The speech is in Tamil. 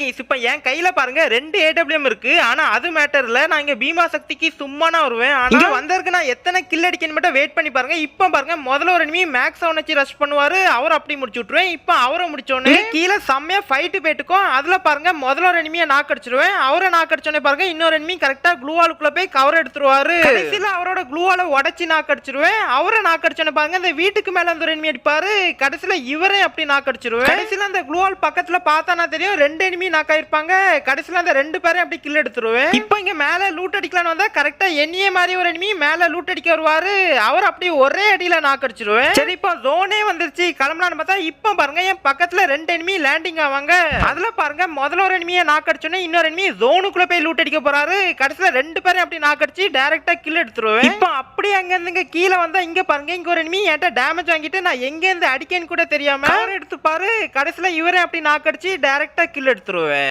கேஸ் இப்போ என் கையில பாருங்க ரெண்டு ஏடபிள்யூஎம் இருக்கு. ஆனா அது மேட்டர் இல்ல. நான் இங்க பீமா சக்திக்கு சும்மா நான் வருவேன். ஆனா வந்ததுக்கு நான் எத்தனை கில் அடிக்கணும் மட்டும் வெயிட் பண்ணி பாருங்க. இப்போ பாருங்க முதல்ல ஒரு enemy மேக்ஸ் அவன் வச்சு ரஷ் பண்ணுவாரு. அவர் அப்படி முடிச்சு விட்டுருவேன். இப்போ அவரை முடிச்சோடனே கீழே செம்மையா ஃபைட்டு போயிட்டுக்கும் அதுல பாருங்க முதல்ல ஒரு எனிமியை நாக் அடிச்சிருவேன். அவரை நாக் அடிச்சோடனே பாருங்க இன்னொரு enemy கரெக்டா க்ளூவாலுக்குள்ள போய் கவர் எடுத்துருவாரு. கடைசியில அவரோட க்ளூவால உடைச்சு நாக் அடிச்சிருவேன். அவரை நாக் அடிச்சோடனே பாருங்க இந்த வீட்டுக்கு மேல அந்த ஒரு enemy அடிப்பாரு. கடைசியில இவரே அப்படி நாக் அடிச்சிருவேன். கடைசியில அந்த க்ளூவால் பக்கத்துல பார்த்தானா தெரியும்? ரெண்டு enemy நாக் ஆயிருப்பாங்க. கடைசியில அந்த ரெண்டு பேரையும் அப்படி கில் எடுத்துருவேன். இப்போ இங்க மேல லூட் அடிக்கலாம்னு வந்தா கரெக்டா என்னையே மாதிரி ஒரு enemy மேல லூட் அடிக்க வருவாரு. அவர் அப்படியே ஒரே அடியில நாக் அடிச்சிருவேன். சரி. இப்போ ஜோனே வந்துருச்சு. கிளம்பலான்னு பார்த்தா இப்போ பாருங்க என் பக்கத்துல ரெண்டு enemy லேண்டிங் ஆவாங்க. அதுல பாருங்க முதல்ல ஒரு எனிமியை நாக் அடிச்சோன்னே இன்னொரு enemy ஜோனுக்குள்ள போய் லூட் அடிக்க போறாரு. கடைசியில ரெண்டு பேரையும் அப்படி நாக் அடிச்சு டைரக்டா கில் எடுத்துருவேன். இப்போ அப்படியே அங்கேருந்து இங்கே கீழே வந்தால் இங்கே பாருங்க. இங்கே ஒரு நிமி என்கிட்ட டேமேஜ் வாங்கிட்டு நான் எங்கேருந்து அடிக்கேன்னு கூட தெரியாமல் எடுத்து பாரு. கடைசியில் இவரே அப்படி நான் கடிச்சு டேரெக்டாக கில் எடுத்துருவேன்.